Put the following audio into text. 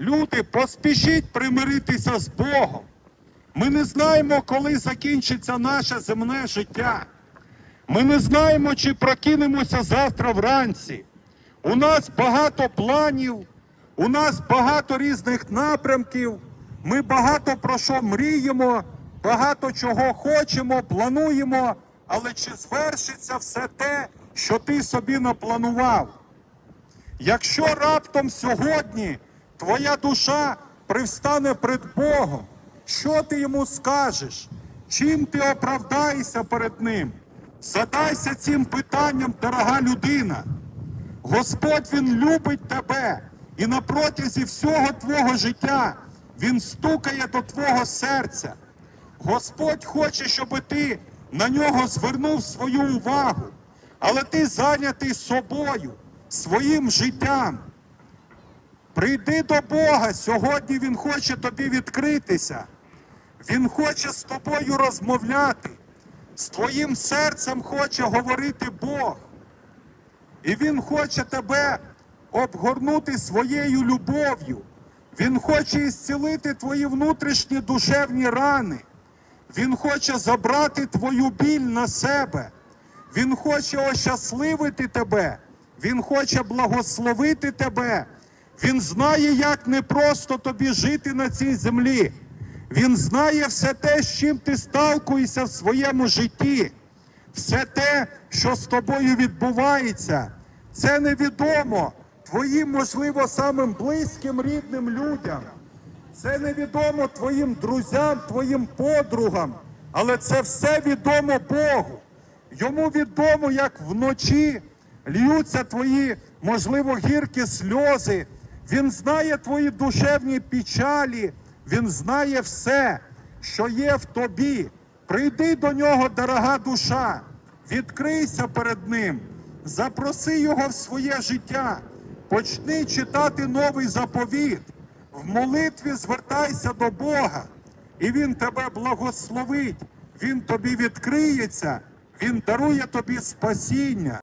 Люди, поспішіть примиритися з Богом. Ми не знаємо, коли закінчиться наше земне життя. Ми не знаємо, чи прокинемося завтра вранці. У нас багато планів, у нас багато різних напрямків. Ми багато про що мріємо, багато чого хочемо, плануємо, але чи звершиться все те, що ти собі напланував? Якщо раптом сьогодні твоя душа привстане перед Богом, що ти йому скажеш? Чим ти оправдаєшся перед Ним? Задайся цим питанням, дорога людина. Господь Він любить тебе, і на протязі всього твого життя Він стукає до твого серця. Господь хоче, щоб ти на нього звернув свою увагу, але ти зайнятий собою, своїм життям. Прийди до Бога. Сьогодні Він хоче тобі відкритися. Він хоче з тобою розмовляти. З твоїм серцем хоче говорити Бог. І Він хоче тебе обгорнути своєю любов'ю. Він хоче ісцілити твої внутрішні душевні рани. Він хоче забрати твою біль на себе. Він хоче ощасливити тебе. Він хоче благословити тебе. Він знає, як непросто тобі жити на цій землі. Він знає все те, з чим ти сталкуєшся в своєму житті. Все те, що з тобою відбувається, це невідомо твоїм, можливо, самим близьким рідним людям. Це невідомо твоїм друзям, твоїм подругам, але це все відомо Богу. Йому відомо, як вночі льються твої, можливо, гіркі сльози. Він знає твої душевні печалі, він знає все, що є в тобі. Прийди до нього, дорога душа, відкрийся перед ним, запроси його в своє життя, почни читати новий заповіт. В молитві звертайся до Бога, і Він тебе благословить, Він тобі відкриється, Він дарує тобі спасіння.